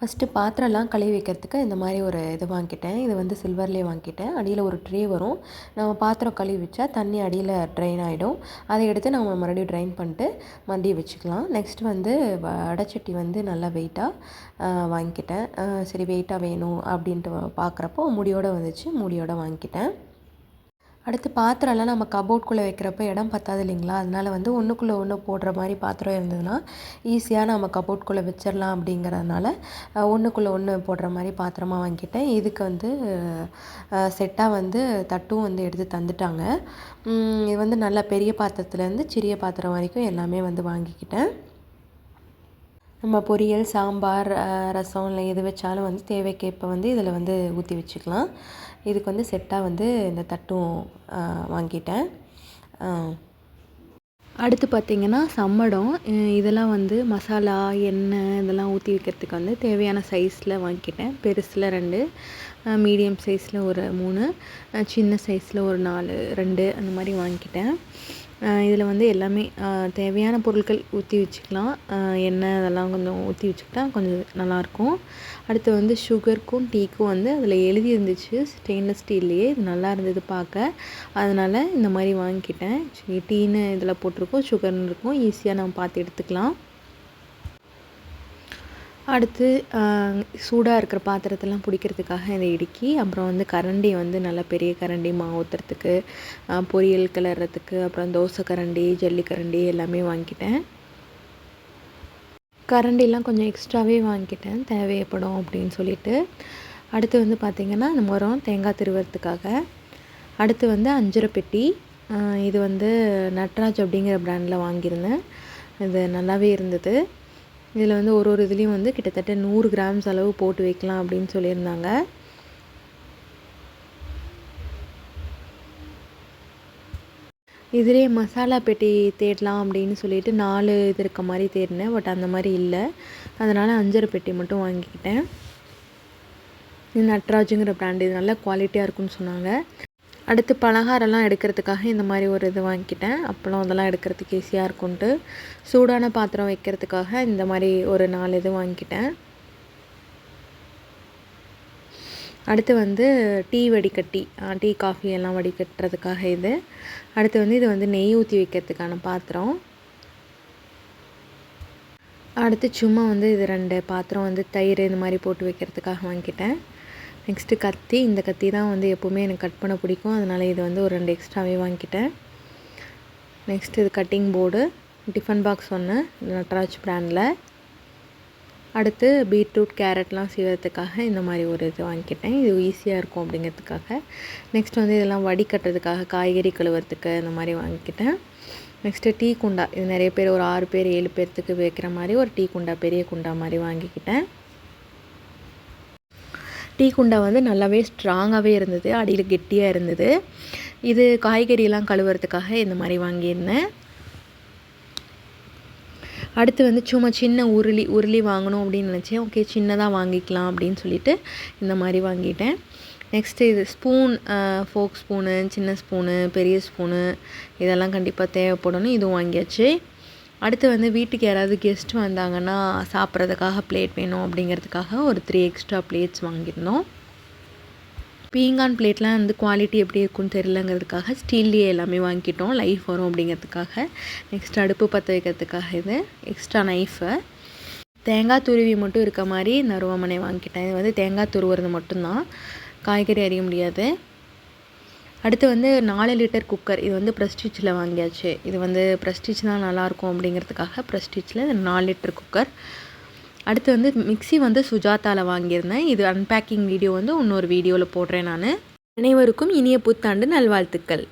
First பாத்திரம்லாம் கழுவி வைக்கிறதுக்கு இந்த மாதிரி ஒரு இது வாங்கிட்டேன். இது வந்து சில்வர்லேயே வாங்கிட்டேன். அடியில் ஒரு ட்ரே வரும். நம்ம பாத்திரம் கழுவி வச்சா தண்ணி அடியில் ட்ரைன் ஆகிடும் அதை எடுத்து நம்ம மறுபடியும் ட்ரைன் பண்ணிட்டு மறுபடியும் வச்சுக்கலாம். நெக்ஸ்ட் வந்து வடைச்சட்டி வந்து நல்லா வெயிட்டாக வாங்கிக்கிட்டேன். சரி வெயிட்டாக வேணும் அப்படின்ட்டு பார்க்குறப்போ முடியோடு வந்துச்சு. முடியோடு வாங்கிக்கிட்டேன். அடுத்து பாத்திரம்லாம் நம்ம கபோர்ட்குள்ளே வைக்கிறப்ப இடம் பத்தாது இல்லைங்களா? அதனால் வந்து ஒன்றுக்குள்ளே ஒன்று போடுற மாதிரி பாத்திரம் இருந்ததுன்னா ஈஸியாக நம்ம கபோர்ட்குள்ளே வச்சிடலாம் அப்படிங்கிறதுனால ஒன்றுக்குள்ளே ஒன்று போடுற மாதிரி பாத்திரமாக வாங்கிட்டேன். இதுக்கு வந்து செட்டாக வந்து தட்டும் வந்து எடுத்து தந்துட்டாங்க. இது வந்து நல்ல பெரிய பாத்திரத்துலேருந்து சிறிய பாத்திரம் வரைக்கும் எல்லாமே வந்து வாங்கிக்கிட்டேன். நம்ம பொரியல் சாம்பார் ரசம் இல்லை எது வச்சாலும் வந்து தேவைக்கேற்ப வந்து இதில் வந்து ஊற்றி வச்சுக்கலாம். இதுக்கு வந்து செட்டாக வந்து இந்த தட்டும் வாங்கிட்டேன். அடுத்து பார்த்திங்கன்னா சம்மடம். இதெல்லாம் வந்து மசாலா எண்ணெய் இதெல்லாம் ஊற்றி வைக்கிறதுக்கு வந்து தேவையான சைஸில் வாங்கிக்கிட்டேன் பெருசில் ரெண்டு மீடியம் சைஸில் ஒரு மூணு சின்ன சைஸில் ஒரு நாலு ரெண்டு அந்த மாதிரி வாங்கிக்கிட்டேன் இதில் வந்து எல்லாமே தேவையான பொருட்கள் ஊற்றி வச்சுக்கலாம். எண்ணெய் அதெல்லாம் கொஞ்சம் ஊற்றி வச்சுக்கிட்டா கொஞ்சம் நல்லாயிருக்கும். அடுத்து வந்து சுகருக்கும் டீக்கும் வந்து அதில் எழுதி இருந்துச்சு ஸ்டெயின்லெஸ் ஸ்டீல்லையே இது நல்லா இருந்தது பார்க்க. அதனால் இந்த மாதிரி வாங்கிக்கிட்டேன். சரி டீன்னு இதில் போட்டிருக்கோம் சுகர்னு இருக்கும். ஈஸியாக நம்ம பார்த்து எடுத்துக்கலாம். அடுத்து சூடாக இருக்கிற பாத்திரத்தெல்லாம் பிடிக்கிறதுக்காக இதை இடுக்கி அப்புறம் வந்து கரண்டி வந்து நல்லா பெரிய கரண்டி மாவு ஊற்றுறதுக்கு பொரியல் கிளறதுக்கு அப்புறம் தோசை கரண்டி ஜல்லி கரண்டி எல்லாமே வாங்கிட்டேன். கரண்டிலாம் கொஞ்சம் எக்ஸ்ட்ராவே வாங்கிட்டேன் தேவைப்படும் அப்படின்னு சொல்லிட்டு. அடுத்து வந்து பார்த்திங்கன்னா இந்த முரம் தேங்காய் திருவறதுக்காக. அடுத்து வந்து அஞ்சரை பெட்டி இது வந்து நட்ராஜ் அப்படிங்கிற ப்ராண்டில் வாங்கியிருந்தேன். இது நல்லாவே இருந்தது. இதில் வந்து ஒரு ஒரு இதுலேயும் வந்து கிட்டத்தட்ட நூறு கிராம்ஸ் அளவு போட்டு வைக்கலாம் அப்படின்னு சொல்லியிருந்தாங்க. இதிலே மசாலா பெட்டி தேடலாம் அப்படின்னு சொல்லிட்டு நாலு இது இருக்க மாதிரி தேடினேன். பட் அந்த மாதிரி இல்லை. அதனால் அஞ்சரை பெட்டி மட்டும் வாங்கிக்கிட்டேன். இது நட்ராஜுங்கிற பிராண்ட் இது நல்ல குவாலிட்டியாக இருக்குன்னு சொன்னாங்க. அடுத்து பலகாரம்லாம் எடுக்கிறதுக்காக இந்த மாதிரி ஒரு இது வாங்கிக்கிட்டேன். அப்பளம் அதெல்லாம் எடுக்கிறதுக்கு ஈஸியாக இருக்கும்ன்ட்டு. சூடான பாத்திரம் வைக்கிறதுக்காக இந்த மாதிரி ஒரு நாலு இது வாங்கிக்கிட்டேன். அடுத்து வந்து டீ வடிகட்டி டீ காஃபி எல்லாம் வடிகட்டுறதுக்காக இது. அடுத்து வந்து இது வந்து நெய் ஊற்றி வைக்கிறதுக்கான பாத்திரம். அடுத்து சும்மா வந்து இது ரெண்டு பாத்திரம் வந்து தயிர் இந்த மாதிரி போட்டு வைக்கிறதுக்காக வாங்கிக்கிட்டேன். நெக்ஸ்ட்டு கத்தி. இந்த கத்தி தான் வந்து எப்போவுமே எனக்கு கட் பண்ண பிடிக்கும். அதனால் இது வந்து ஒரு ரெண்டு எக்ஸ்ட்ராவே வாங்கிக்கிட்டேன் நெக்ஸ்ட்டு இது கட்டிங் போர்டு. டிஃபன் பாக்ஸ் ஒன்று நட்ராஜ் ப்ராண்டில். அடுத்து பீட்ரூட் கேரட்லாம் செய்வதுக்காக இந்த மாதிரி ஒரு இது வாங்கிக்கிட்டேன் இது ஈஸியாக இருக்கும் அப்படிங்கிறதுக்காக. நெக்ஸ்ட் வந்து இதெல்லாம் வடிகட்டுறதுக்காக காய்கறி கழுவுறதுக்கு இந்த மாதிரி வாங்கிக்கிட்டேன் நெக்ஸ்ட்டு டீ குண்டா. இது நிறைய பேர் ஒரு ஆறு பேர் ஏழு பேர்த்துக்கு வைக்கிற மாதிரி ஒரு டீ குண்டா பெரிய குண்டா மாதிரி வாங்கிக்கிட்டேன். டீ குண்டா வந்து நல்லாவே ஸ்ட்ராங்காகவே இருந்தது அடியில் கெட்டியாக இருந்தது. இது காய்கறியெல்லாம் கழுவுறதுக்காக இந்த மாதிரி வாங்கியிருந்தேன். அடுத்து வந்து சும்மா சின்ன உருளி உருளி வாங்கணும் அப்படின்னு நினச்சேன். ஓகே சின்னதாக வாங்கிக்கலாம் அப்படின்னு சொல்லிட்டு இந்த மாதிரி வாங்கிட்டேன். நெக்ஸ்ட்டு இது ஸ்பூன் ஃபோக் ஸ்பூனு சின்ன ஸ்பூனு பெரிய ஸ்பூனு இதெல்லாம் கண்டிப்பாக தேவைப்படணும். இதுவும் வாங்கியாச்சு. அடுத்து வந்து வீட்டுக்கு யாராவது கெஸ்ட் வந்தாங்கன்னா சாப்பிட்றதுக்காக பிளேட் வேணும் அப்படிங்கிறதுக்காக ஒரு த்ரீ எக்ஸ்ட்ரா பிளேட்ஸ் வாங்கியிருந்தோம். பீங்கான் பிளேட்லாம் வந்து குவாலிட்டி எப்படி இருக்குன்னு தெரிலங்கிறதுக்காக ஸ்டீல்லையே எல்லாமே வாங்கிட்டோம் லைஃப் வரும் அப்படிங்கிறதுக்காக. நெக்ஸ்ட் அடுப்பு பற்ற வைக்கிறதுக்காக இது. எக்ஸ்ட்ரா நைஃபு தேங்காய் துருவி மட்டும் இருக்க மாதிரி இந்த வாங்கிட்டேன் இது வந்து தேங்காய் துருவுறது மட்டும்தான். காய்கறி அறிய முடியாது. அடுத்து வந்து நாலு லிட்டர் குக்கர் இது வந்து ப்ரெஸ்டீஜில் வாங்கியாச்சு. இது வந்து ப்ரெஸ்டீஜ் தான் நல்லாயிருக்கும் அப்படிங்கிறதுக்காக ப்ரெஸ்டீஜில் நாலு லிட்டர் குக்கர் அடுத்து வந்து மிக்சி வந்து சுஜாதாவில் வாங்கியிருந்தேன். இது அன்பேக்கிங் வீடியோ வந்து இன்னொரு வீடியோவில் போடுறேன் நான். அனைவருக்கும் இனிய புத்தாண்டு நல்வாழ்த்துக்கள்.